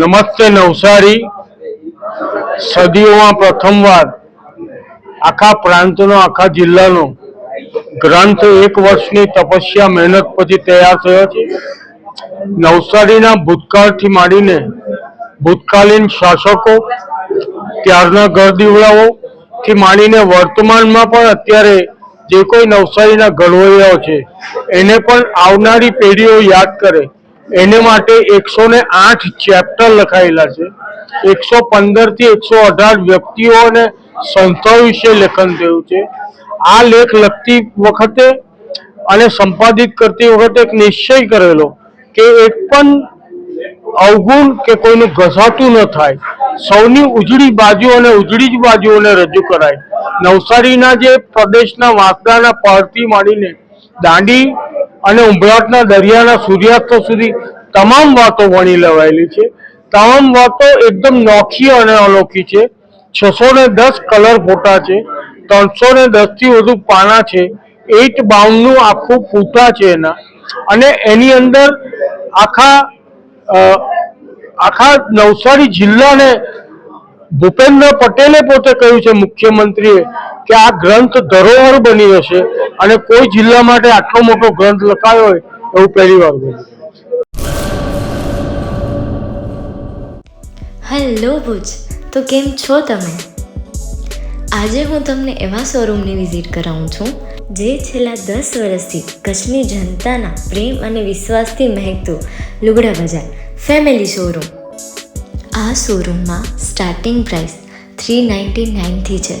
નમસ્તે નવસારી. સદીઓમાં પ્રથમવાર આખા પ્રાંતનો, આખા જિલ્લાનો ગ્રંથ એક વર્ષની તપસ્યા, મહેનત પછી તૈયાર થયો છે. નવસારીના ભૂતકાળથી માંડીને ભૂતકાલીન શાસકો, ત્યારના ગરદીવડાઓ થી માંડીને વર્તમાનમાં પણ અત્યારે જે કોઈ નવસારીના ઘડવૈયાઓ છે, એને પણ આવનારી પેઢીઓ યાદ કરે. એને માટે એકસો ને આઠ ચેપ્ટર લખાયેલા છે. એકસો પંદરથી એકસો અઢાર વ્યક્તિઓ અને સંસ્થાઓ વિશે લેખન થયું છે. આ લેખ લખતી વખતે અને સંપાદિત કરતી વખતે એક નિશ્ચય કરેલો કે એક પણ અવગુણ કે કોઈનું ઘસાતું ન થાય. સૌની ઉજળી બાજુ અને ઉજળી જ બાજુઓને રજૂ કરાય. નવસારીના જે પ્રદેશના વાંસદાના પહાડથી માંડીને દાંડી અને ઉંભરાટના દરિયાના સૂર્યાસ્ત સુધી તમામ વાતો વણી લેવાયેલી છે. તમામ વાતો એકદમ નોખી અને અનોખી છે. છસો ને દસ કલર ફોટા છે. ત્રણસો ને દસથી વધુ પાના છે. એટ બાઉન્ડનું આખું પૂતા છે એના. અને એની અંદર આખા આખા નવસારી જિલ્લાને ભૂપેન્દ્ર પટેલે પોતે કહ્યું છે મુખ્યમંત્રીએ કે આ ગ્રંથ ધરોહર બની હશે અને કોઈ જિલ્લા માટે આટલો મોટો ગ્રંથ લખાયો હોય એવું પહેલી વાર બન્યું હેલો ભુજ, તો કેમ છો તમે? આજે હું તમને એવા શોરૂમની વિઝિટ કરાવું છું, જે છેલ્લા દસ વર્ષથી કચ્છની જનતાના પ્રેમ અને વિશ્વાસથી મહેકતું લુગડા બજાર ફેમિલી શોરૂમ. આ શોરૂમમાં સ્ટાર્ટિંગ પ્રાઇસ થ્રી નાઇન્ટી નાઇનથી છે.